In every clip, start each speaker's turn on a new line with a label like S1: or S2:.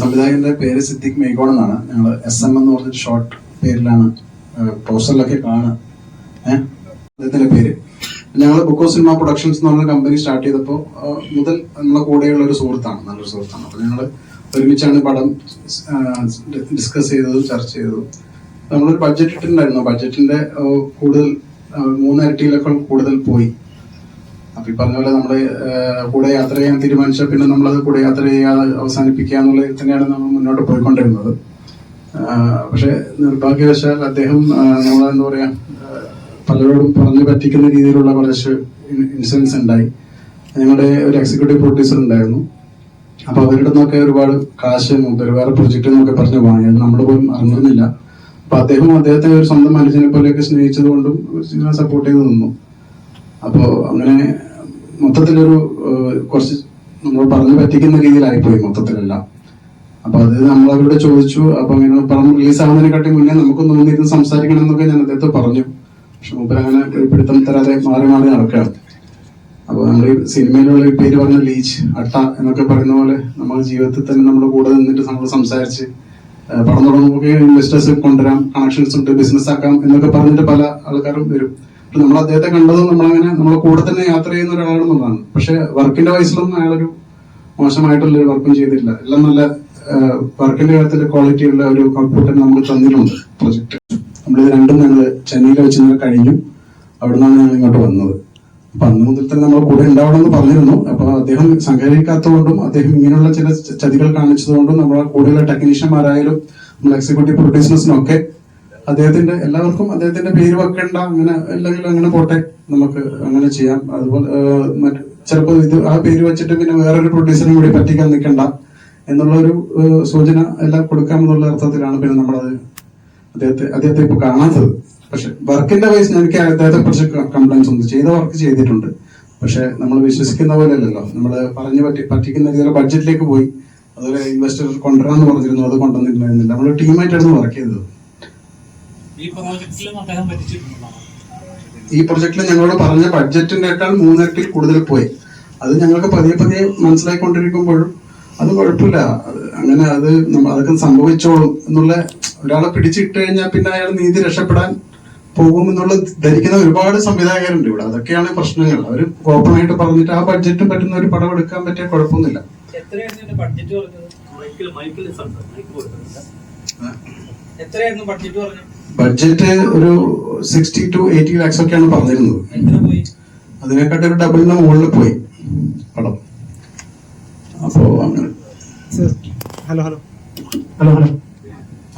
S1: സംവിധായകന്റെ പേര് സിദ്ദിഖ് മേഘോൺ എന്നാണ് ഞങ്ങൾ എസ് എം എന്ന് പറഞ്ഞൊരു ഷോർട്ട് പേരിലാണ് പോസ്റ്ററിലൊക്കെ ഏഹ് അദ്ദേഹത്തിന്റെ പേര്. ഞങ്ങൾ ബുക്കോ സിനിമ പ്രൊഡക്ഷൻസ് എന്ന് പറഞ്ഞ കമ്പനി സ്റ്റാർട്ട് ചെയ്തപ്പോൾ മുതൽ നമ്മളെ കൂടെയുള്ള ഒരു സുഹൃത്താണ് നല്ലൊരു സുഹൃത്താണ്. അപ്പോൾ ഞങ്ങൾ ഒരുമിച്ചാണ് പടം ഡിസ്കസ് ചെയ്തതും ചർച്ച ചെയ്തതും. നമ്മളൊരു ബഡ്ജറ്റ് ഇട്ടിട്ടുണ്ടായിരുന്നു. ബഡ്ജറ്റിന്റെ കൂടുതൽ മൂന്നിരട്ടിയിലൊക്കെ കൂടുതൽ പോയി. അപ്പൊ ഈ പറഞ്ഞ പോലെ നമ്മൾ കൂടെ യാത്ര ചെയ്യാൻ തീരുമാനിച്ച പിന്നെ നമ്മളത് കൂടെ യാത്ര ചെയ്യാതെ അവസാനിപ്പിക്കുക എന്നുള്ളത് തന്നെയാണ് നമ്മൾ മുന്നോട്ട് പോയിക്കൊണ്ടിരുന്നത്. പക്ഷെ നിർഭാഗ്യവശാൽ അദ്ദേഹം നമ്മളെ എന്താ പറയാ പലരോടും പറഞ്ഞു പറ്റിക്കുന്ന രീതിയിലുള്ള കുറച്ച് ഇൻസിഡൻസ് ഉണ്ടായി. ഞങ്ങളുടെ ഒരു എക്സിക്യൂട്ടീവ് പ്രൊഡ്യൂസർ ഉണ്ടായിരുന്നു. അപ്പൊ അവരുടെ നിന്നൊക്കെ ഒരുപാട് കാശ് ഒരുപാട് വേറെ പ്രൊജക്റ്റ് എന്നൊക്കെ പറഞ്ഞു വാങ്ങി. അത് നമ്മൾ പോലും അറിഞ്ഞിരുന്നില്ല. അപ്പൊ അദ്ദേഹം അദ്ദേഹത്തെ ഒരു സ്വന്തം മനുഷ്യനെ പോലെയൊക്കെ സ്നേഹിച്ചത് കൊണ്ടും സപ്പോർട്ട് ചെയ്ത് നിന്നു. അപ്പോ അങ്ങനെ മൊത്തത്തിലൊരു കുറച്ച് നമ്മൾ പറഞ്ഞു പറ്റിക്കുന്ന രീതിയിലായിപ്പോയി മൊത്തത്തിലെല്ലാം. അപ്പൊ അത് നമ്മൾ അവരോട് ചോദിച്ചു. അപ്പൊ അങ്ങനെ പടം റിലീസ് ആവുന്നതിനെക്കാട്ടി മുന്നേ നമുക്ക് തോന്നിയിരുന്ന് സംസാരിക്കണം എന്നൊക്കെ ഞാൻ അദ്ദേഹത്തെ പറഞ്ഞു. പക്ഷെ മൂപ്പർ അങ്ങനെ പിടുത്തം തരാതെ മാറി മാറി നടക്കുകയാണ്. അപ്പൊ നമ്മൾ ഈ സിനിമയിലുള്ള പേര് പറഞ്ഞ ലീച്ച് അട്ട എന്നൊക്കെ പറയുന്ന പോലെ നമ്മൾ ജീവിതത്തിൽ തന്നെ നമ്മുടെ കൂടെ നിന്നിട്ട് നമ്മൾ സംസാരിച്ച് പറഞ്ഞു തുടങ്ങുമ്പോൾ ഇൻവെസ്റ്റേഴ്സ് കൊണ്ടുവരാം കണക്ഷൻസ് ഉണ്ട് ബിസിനസ് ആക്കാം എന്നൊക്കെ പറഞ്ഞിട്ട് പല ആൾക്കാരും വരും. നമ്മൾ അദ്ദേഹത്തെ കണ്ടതും നമ്മളങ്ങനെ നമ്മളെ കൂടെ തന്നെ യാത്ര ചെയ്യുന്ന ഒരാളാണെന്നുള്ളതാണ് പക്ഷെ വർക്കിന്റെ വയസ്സിലൊന്നും അയാളൊരു മോശമായിട്ടുള്ള ഒരു വർക്കും ചെയ്തിട്ടില്ല. എല്ലാം നല്ല വർക്കിന്റെ കാര്യത്തിൽ ക്വാളിറ്റി ഉള്ള ഒരു ഔട്ട്പുട്ട് നമ്മൾ തന്നിട്ടുണ്ട്. പ്രൊജക്ട് നമ്മളിത് രണ്ടും ഞങ്ങൾ ചെന്നൈയിൽ വെച്ച് ഞങ്ങൾ കഴിഞ്ഞു. അവിടെ നിന്നാണ് ഞങ്ങൾ ഇങ്ങോട്ട് വന്നത്. അപ്പൊ അന്ന് മുതൽ തന്നെ നമ്മൾ കൂടെ ഉണ്ടാവണം എന്ന് പറഞ്ഞിരുന്നു. അപ്പൊ അദ്ദേഹം സഹകരിക്കാത്തതുകൊണ്ടും അദ്ദേഹം ഇങ്ങനെയുള്ള ചില ചതികൾ കാണിച്ചതുകൊണ്ടും നമ്മളെ കൂടെയുള്ള ടെക്നീഷ്യന്മാരായാലും നമ്മൾ എക്സിക്യൂട്ടീവ് പ്രൊഡ്യൂസേഴ്സിനൊക്കെ അദ്ദേഹത്തിന്റെ എല്ലാവർക്കും അദ്ദേഹത്തിന്റെ പേര് വെക്കണ്ട അങ്ങനെ അല്ലെങ്കിൽ അങ്ങനെ പോട്ടെ നമുക്ക് അങ്ങനെ ചെയ്യാം. അതുപോലെ മറ്റു ചിലപ്പോൾ ഇത് ആ പേര് വെച്ചിട്ട് പിന്നെ വേറൊരു പ്രൊഡ്യൂസറിനും കൂടി പറ്റിക്കാൻ നിൽക്കണ്ട എന്നുള്ള ഒരു സൂചന എല്ലാം കൊടുക്കാം എന്നുള്ള അർത്ഥത്തിലാണ് പിന്നെ നമ്മളത് അദ്ദേഹത്തെ അദ്ദേഹത്തെ ഇപ്പൊ കാണാത്തത്. പക്ഷെ വർക്കിന്റെ വൈസ് എനിക്ക് അദ്ദേഹത്തെ കുറിച്ച് കംപ്ലൈൻസ് ഉണ്ട്. ചെയ്ത വർക്ക് ചെയ്തിട്ടുണ്ട്. പക്ഷെ നമ്മൾ വിശ്വസിക്കുന്ന പോലെ അല്ലല്ലോ. നമ്മൾ പറഞ്ഞു പറ്റി പറ്റിക്കുന്ന രീതിയിൽ ബഡ്ജറ്റിലേക്ക് പോയി. അതുപോലെ ഇൻവെസ്റ്റർ കൊണ്ടുവരാന്ന് പറഞ്ഞിരുന്നു അത് കൊണ്ടുവന്നിട്ടുണ്ടായിരുന്നില്ല നമ്മൾ ടീമായിട്ടായിരുന്നു വർക്ക് ചെയ്തത്.
S2: ഈ പ്രോജക്റ്റിലും അദ്ദേഹം
S1: ഈ പ്രൊജക്റ്റിൽ ഞങ്ങളോട് പറഞ്ഞ ബഡ്ജറ്റിനേക്കാൾ മൂന്നിരട്ടിൽ കൂടുതൽ പോയി. അത് ഞങ്ങൾക്ക് പതിയെ പതിയെ മനസ്സിലായിക്കൊണ്ടിരിക്കുമ്പോഴും അത് കുഴപ്പമില്ല. അങ്ങനെ അത് നമ്മൾ അതൊക്കെ സംഭവിച്ചോളും എന്നുള്ള ഒരാളെ പിടിച്ചിട്ട് കഴിഞ്ഞാൽ പിന്നെ അയാൾ നീതി രക്ഷപ്പെടാൻ പോകും എന്നുള്ള ധരിക്കുന്ന ഒരുപാട് സംവിധായകരുണ്ട് ഇവിടെ. അതൊക്കെയാണ് പ്രശ്നങ്ങൾ. അവർ ഓപ്പൺ ആയിട്ട് പറഞ്ഞിട്ട് ആ ബഡ്ജറ്റ് പറ്റുന്ന ഒരു പടം എടുക്കാൻ പറ്റിയ കുഴപ്പമൊന്നുമില്ല.
S2: എത്രയായിരുന്നു ബഡ്ജറ്റ് പറഞ്ഞത്? ബഡ്ജറ്റ്
S1: ഒരു സിക്സ്റ്റി ടു എയ്റ്റി ലാക്സ് ഒക്കെയാണ് പറഞ്ഞിരുന്നത്.
S2: എത്ര പോയി?
S1: അതിനെക്കാട്ടി ഒരു ഡബിളിന് മുകളിൽ പോയി പടം. അപ്പോ അങ്ങനെ.
S3: ഹലോ ഹലോ
S1: ഹലോ ഹലോ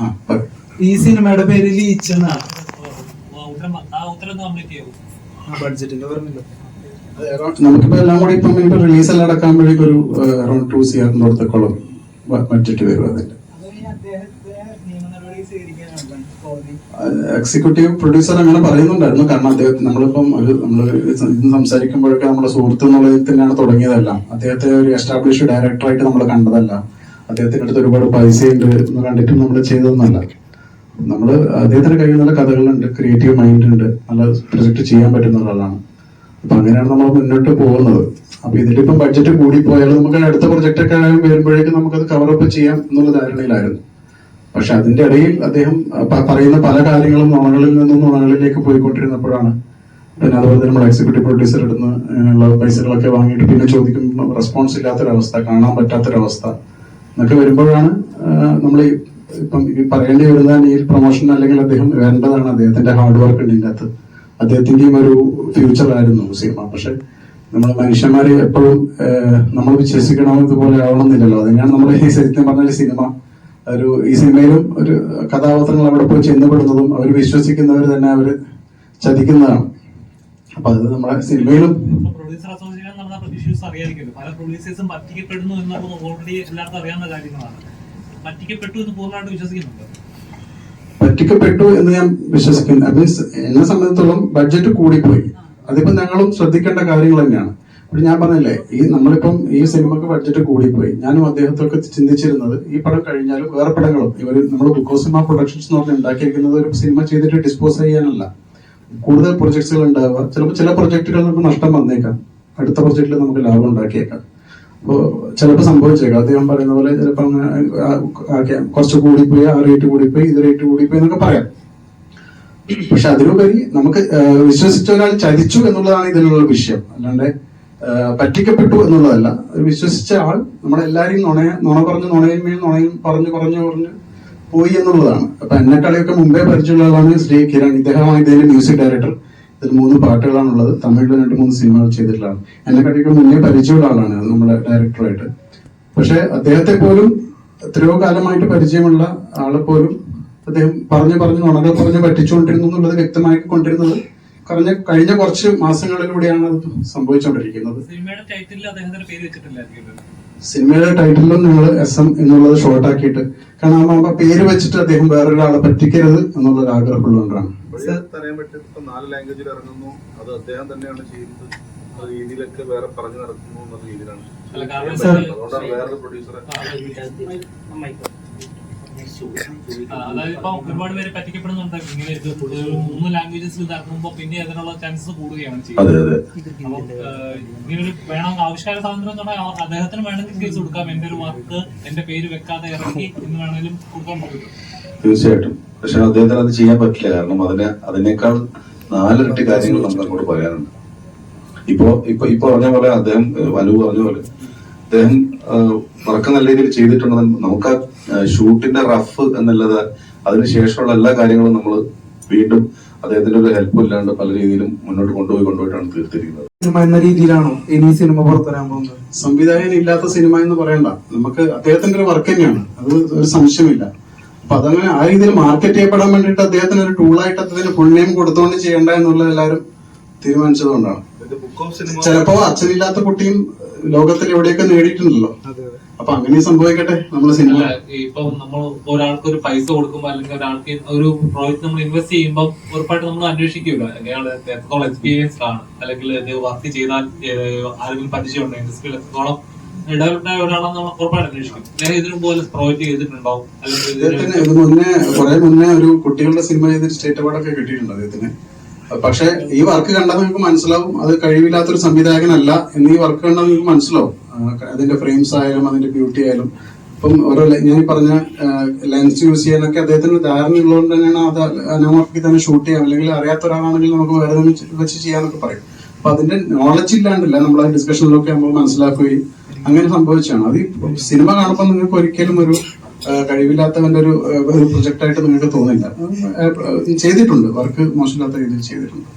S1: ആ
S3: ഈ സിനിമയുടെ പേര് ലീച്ച് എന്നാണ്. ബഡ്ജറ്റിന്റെ പറഞ്ഞല്ലോ?
S1: നമുക്കിപ്പോ എല്ലാം കൂടി ഇപ്പം റിലീസ് എല്ലാം വേണ്ടി ഒരു അറൌണ്ട് ടു സി അടുത്തൊക്കെ ബഡ്ജറ്റ് വരും അതിന്റെ എക്സിക്യൂട്ടീവ് പ്രൊഡ്യൂസർ അങ്ങനെ പറയുന്നുണ്ടായിരുന്നു. കാരണം അദ്ദേഹത്തെ നമ്മളിപ്പം ഒരു നമ്മൾ സംസാരിക്കുമ്പോഴൊക്കെ നമ്മുടെ സുഹൃത്ത് എന്നുള്ളതിൽ തന്നെയാണ് തുടങ്ങിയതല്ല. അദ്ദേഹത്തെ ഒരു എസ്റ്റാബ്ലിഷ് ഡയറക്ടറായിട്ട് നമ്മൾ കണ്ടതല്ല. അദ്ദേഹത്തിന്റെ അടുത്ത് ഒരുപാട് പൈസയുണ്ട് എന്ന് കണ്ടിട്ട് നമ്മൾ ചെയ്തതൊന്നല്ല. നമ്മൾ അദ്ദേഹത്തിന്റെ കയ്യിൽ നല്ല കഥകളുണ്ട്. ക്രിയേറ്റീവ് മൈൻഡ് ഉണ്ട്. നല്ല പ്രൊജക്ട് ചെയ്യാൻ പറ്റുന്ന ഒരാളാണ്. അപ്പൊ അങ്ങനെയാണ് നമ്മൾ മുന്നോട്ട് പോകുന്നത്. അപ്പൊ ഇതിന്റെ ഇപ്പം ബഡ്ജറ്റ് കൂടി കൂടിപ്പോയാൽ നമുക്ക് അടുത്ത പ്രൊജക്റ്റ് ഒക്കെ വരുമ്പോഴേക്കും നമുക്കത് കവറപ്പ് ചെയ്യാം എന്നുള്ള ധാരണയിലായിരുന്നു. പക്ഷെ അതിന്റെ ഇടയിൽ അദ്ദേഹം പറയുന്ന പല കാര്യങ്ങളും നുണകളിൽ നിന്നും നുണകളിലേക്ക് പോയിക്കൊണ്ടിരുന്നപ്പോഴാണ് പിന്നെ അതുപോലെ തന്നെ നമ്മൾ എക്സിക്യൂട്ടീവ് പ്രൊഡ്യൂസർ ഇടുന്ന ഉള്ള പൈസകളൊക്കെ വാങ്ങിയിട്ട് പിന്നെ ചോദിക്കും റെസ്പോൺസ് ഇല്ലാത്തൊരവസ്ഥ കാണാൻ പറ്റാത്തൊരവസ്ഥ എന്നൊക്കെ വരുമ്പോഴാണ് നമ്മൾ ഇപ്പം പറയേണ്ടി വരുന്ന ഈ പ്രൊമോഷൻ അല്ലെങ്കിൽ അദ്ദേഹം വരേണ്ടതാണ് അദ്ദേഹത്തിന്റെ ഹാർഡ് വർക്ക് ഉണ്ട് ഇതിനകത്ത്. അദ്ദേഹത്തിന്റെയും ഒരു ഫ്യൂച്ചർ ആയിരുന്നു സിനിമ. പക്ഷെ നമ്മൾ മനുഷ്യന്മാരെ എപ്പോഴും നമ്മൾ വിശ്വസിക്കണം ഇതുപോലെ ആവണം എന്നില്ലല്ലോ അതിനാണ് നമ്മൾ ഈ സത്യം പറഞ്ഞ സിനിമ ഒരു ഈ സിനിമയിലും ഒരു കഥാപാത്രങ്ങൾ അവിടെ പോയി ചെന്നപ്പെടുന്നതും അവർ വിശ്വസിക്കുന്നവർ തന്നെ അവർ ചതിക്കുന്നതാണ്. അപ്പൊ അത് നമ്മുടെ സിനിമയിലും
S2: പല പ്രൊഡ്യൂസേഴ്സും പറ്റിക്കപ്പെടുന്നു എന്നുള്ളത് ഓൾറെഡി എല്ലാവർക്കും അറിയാവുന്ന കാര്യങ്ങളാണ്. പറ്റിക്കപ്പെട്ടു എന്ന് പൂർണമായിട്ട് വിശ്വസിക്കുന്നുണ്ട്?
S1: പറ്റിക്കപ്പെട്ടു എന്ന് ഞാൻ വിശ്വസിക്കുന്നു. മീൻസ് എന്നെ സംബന്ധിച്ചോളം ബഡ്ജറ്റ് കൂടിപ്പോയി. അതിപ്പോ ഞങ്ങളും ശ്രദ്ധിക്കേണ്ട കാര്യങ്ങൾ തന്നെയാണ്. അപ്പോൾ ഞാൻ പറഞ്ഞില്ലേ ഈ നമ്മളിപ്പം ഈ സിനിമക്ക് ബഡ്ജറ്റ് കൂടിപ്പോയി. ഞാനും അദ്ദേഹത്തൊക്കെ ചിന്തിച്ചിരുന്നത് ഈ പടം കഴിഞ്ഞാലും വേറെ പടങ്ങളും ഇവർ നമ്മൾ ബുക്കോസിമ പ്രൊഡക്ഷൻസ് എന്ന് പറഞ്ഞ് ഉണ്ടാക്കിയിരിക്കുന്നത് ഒരു സിനിമ ചെയ്തിട്ട് ഡിസ്പോസ് ചെയ്യാനല്ല. കൂടുതൽ പ്രൊജക്ട്സുകൾ ഉണ്ടാവുക. ചിലപ്പോൾ ചില പ്രൊജക്ടുകൾ നമുക്ക് നഷ്ടം വന്നേക്കാം. അടുത്ത പ്രൊജക്റ്റിൽ നമുക്ക് ലാഭം ഉണ്ടാക്കിയേക്കാം. അപ്പോൾ ചിലപ്പോൾ സംഭവിച്ചേക്കാം. അദ്ദേഹം പറയുന്ന പോലെ ചിലപ്പോൾ കുറച്ച് കൂടിപ്പോയി ആ റേറ്റ് കൂടിപ്പോയി ഇത് റേറ്റ് കൂടിപ്പോയി എന്നൊക്കെ പറയാം. പക്ഷെ അതിലുപരി നമുക്ക് വിശ്വസിച്ച ഒരാൾ ചതിച്ചു എന്നുള്ളതാണ് ഇതിലുള്ള വിഷയം. അല്ലാണ്ട് പറ്റിക്കപ്പെട്ടു എന്നുള്ളതല്ല. ഒരു വിശ്വസിച്ച ആൾ നമ്മളെല്ലാരെയും നുണ നുണ പറഞ്ഞ് നുണയും നുണയും പറഞ്ഞ് പറഞ്ഞു പറഞ്ഞ് പോയി എന്നുള്ളതാണ്. അപ്പൊ എന്നെക്കാളെയൊക്കെ മുമ്പേ പരിചയമുള്ളതാണ് ശ്രീ കിരൺ. ഇദ്ദേഹമാണ് ഇതിന്റെ മ്യൂസിക് ഡയറക്ടർ ഇതിൽ മൂന്ന് പാട്ടുകളാണുള്ളത്. തമിഴിൽ രണ്ട് മൂന്ന് സിനിമകൾ ചെയ്തിട്ടുള്ളതാണ്. എന്നെക്കാട്ടിയൊക്കെ മുന്നേ പരിചയമുള്ള ആളാണ് നമ്മുടെ ഡയറക്ടറായിട്ട് പക്ഷെ അദ്ദേഹത്തെ പോലും എത്രയോ കാലമായിട്ട് പരിചയമുള്ള ആളെ പോലും അദ്ദേഹം പറഞ്ഞു പറഞ്ഞു നുണകൾ പറഞ്ഞ് പറ്റിച്ചുകൊണ്ടിരുന്നു എന്നുള്ളത് വ്യക്തമാക്കി കൊണ്ടിരുന്നത് കഴിഞ്ഞ കഴിഞ്ഞ കുറച്ച് മാസങ്ങളിലൂടെയാണ് അത് സംഭവിച്ചുകൊണ്ടിരിക്കുന്നത്
S2: സിനിമയുടെ ടൈറ്റിലിൽ അദ്ദേഹത്തിന്റെ പേര് വെച്ചിട്ടില്ലായിരിക്കും
S1: സിനിമയുടെ ടൈറ്റിലും നിങ്ങൾ എസ് എം എന്നുള്ളത് ഷോർട്ട് ആക്കിയിട്ട് കാരണം ആ പേര് വെച്ചിട്ട് അദ്ദേഹം വേറൊരാളെ പറ്റിക്കരുത് എന്നുള്ള ഒരു ആഗ്രഹമുള്ളതുകൊണ്ടാണ്
S4: പറ്റും ഇപ്പൊ നാല് ലാംഗ്വേജിൽ ഇറങ്ങുന്നു അത് അദ്ദേഹം തന്നെയാണ് ചെയ്യുന്നത് ആ രീതിയിലൊക്കെ വേറെ പറഞ്ഞു നടക്കുന്നു എന്നുള്ള രീതിയിലാണ് അതുകൊണ്ടാണ് വേറൊരു പ്രൊഡ്യൂസറെ
S2: അതായത് ഇപ്പൊ ഒരുപാട് പേര് പറ്റിക്കപ്പെടുന്നുണ്ട്. ഇങ്ങനെ ഇത് മൂന്ന് ലാംഗ്വേജസിൽ ഇതാക്കുമ്പോ പിന്നെ അതിനുള്ള ചാൻസസ് കൂടുകയാണ് ചെയ്യുന്നത്. ഇങ്ങനെ ഒരു വേണം ആവിഷ്കാര സ്വാതന്ത്ര്യം എന്ന് പറഞ്ഞാൽ ആ- അദ്ദേഹത്തിന് വേണമെങ്കിൽ കേസ് കൊടുക്കാം. എന്റെ ഒരു വർക്ക് എന്റെ പേര് വെക്കാതെ ഇറക്കി എന്ന് വേണമെങ്കിലും കൊടുക്കാൻ പറ്റും.
S5: തീർച്ചയായിട്ടും. പക്ഷെ അദ്ദേഹത്തിന് അത് ചെയ്യാൻ പറ്റില്ല. കാരണം അതിനെ അതിനേക്കാൾ നാലിരട്ടി കാര്യങ്ങൾ നമ്മൾ അങ്ങോട്ട് പറയാനുണ്ട്. ഇപ്പോ ഇപ്പൊ ഇപ്പൊ പറഞ്ഞ പോലെ അദ്ദേഹം വലു വനു പറഞ്ഞ പോലെ അദ്ദേഹം വർക്ക് നല്ല രീതിയിൽ ചെയ്തിട്ടുണ്ടെന്ന് നമുക്ക് ആ ഷൂട്ടിന്റെ റഫ് എന്നുള്ളത് അതിനുശേഷമുള്ള എല്ലാ കാര്യങ്ങളും നമ്മൾ വീണ്ടും അദ്ദേഹത്തിന്റെ ഒരു ഹെൽപ്പ് ഇല്ലാണ്ട് പല രീതിയിലും മുന്നോട്ട് കൊണ്ടുപോയി കൊണ്ടുപോയിട്ടാണ് തീർത്തിരിക്കുന്നത്.
S3: സിനിമ എന്ന രീതിയിലാണോ ഇനി സിനിമ പുറത്തുവരാൻ പോകുന്നത്?
S1: സംവിധായകൻ ഇല്ലാത്ത സിനിമ എന്ന് പറയണ്ട. നമുക്ക് അദ്ദേഹത്തിന്റെ ഒരു വർക്ക് തന്നെയാണ്. അത് ഒരു സംശയമില്ല. അപ്പൊ അതങ്ങനെ ആ രീതിയിൽ മാർക്കറ്റ് ചെയ്യപ്പെടാൻ വേണ്ടിയിട്ട് അദ്ദേഹത്തിന് ഒരു ടൂളായിട്ട് അദ്ദേഹത്തിന് ഫുൾ നെയിം കൊടുത്തുകൊണ്ട് ചെയ്യേണ്ട എന്നുള്ളത് എല്ലാവരും തീരുമാനിച്ചതുകൊണ്ടാണ്. ചിലപ്പോ അച്ഛനില്ലാത്ത കുട്ടിയും ലോകത്തിൽ എവിടെയൊക്കെ നേടിയിട്ടുണ്ടല്ലോ? അപ്പൊ അങ്ങനെ സംഭവിക്കട്ടെ നമ്മുടെ സിനിമ.
S2: ഇപ്പൊ നമ്മൾ ഒരാൾക്ക് ഒരു പൈസ കൊടുക്കുമ്പോ അല്ലെങ്കിൽ ഒരാൾക്ക് ഒരു പ്രോജക്ട് നമ്മൾ ഇൻവെസ്റ്റ് ചെയ്യുമ്പോൾ ഉറപ്പായിട്ട് നമ്മൾ അന്വേഷിക്കൂല. അയാൾ എത്രത്തോളം എക്സ്പീരിയൻസ് ആണ്? അല്ലെങ്കിൽ ഇത് വർക്ക് ചെയ്താൽ ആരെങ്കിലും പരിചയമുണ്ടോ? ഇൻഡസ്ട്രിയിൽ എത്രത്തോളം ഡെവലപ്ഡ് ആയ നമ്മൾ ഉറപ്പായിട്ട് അന്വേഷിക്കും. ഞാൻ ഇതിനു പോലെ പ്രോജക്റ്റ് ചെയ്തിട്ടുണ്ടോ അല്ലെങ്കിൽ
S1: മുന്നേ കുറെ മുന്നേ ഒരു കുട്ടികളുടെ സിനിമ ചെയ്ത് സ്റ്റേറ്റ് അവാർഡൊക്കെ കിട്ടിയിട്ടുണ്ട് അദ്ദേഹത്തിന്. പക്ഷെ ഈ വർക്ക് കണ്ടാൽ നിങ്ങൾക്ക് മനസ്സിലാവും. അത് കഴിവില്ലാത്തൊരു സംവിധായകനല്ല എന്ന് ഈ വർക്ക് കണ്ടാൽ നിങ്ങൾക്ക് മനസ്സിലാവും. അതിന്റെ ഫ്രെയിംസ് ആയാലും അതിന്റെ ബ്യൂട്ടി ആയാലും. ഇപ്പം ഓരോ ഞാൻ പറഞ്ഞ ലെൻസ് യൂസ് ചെയ്യാനൊക്കെ അദ്ദേഹത്തിന് ധാരണ ഉള്ളതുകൊണ്ട് തന്നെയാണ് അത് അനോമർക്കി തന്നെ ഷൂട്ട് ചെയ്യാം. അല്ലെങ്കിൽ അറിയാത്ത ഒരാളാണെങ്കിൽ നമുക്ക് വേറെ വെച്ച് ചെയ്യാനൊക്കെ പറയും. അപ്പൊ അതിന്റെ നോളജ് ഇല്ലാണ്ടില്ല. നമ്മൾ ഡിസ്കഷനിലൊക്കെ നമ്മൾ മനസ്സിലാക്കുകയും അങ്ങനെ സംഭവിച്ചാണ് അത് സിനിമ കാണുമ്പോൾ നിങ്ങൾക്ക് ഒരിക്കലും ഒരു കഴിവില്ലാത്തവന്റെ ഒരു ആ, പ്രൊജക്റ്റ് ആയിട്ട് നിങ്ങൾക്ക് തോന്നില്ല. ചെയ്തിട്ടുണ്ട്. വർക്ക് മോശമില്ലാത്ത രീതിയിൽ ചെയ്തിട്ടുണ്ട്.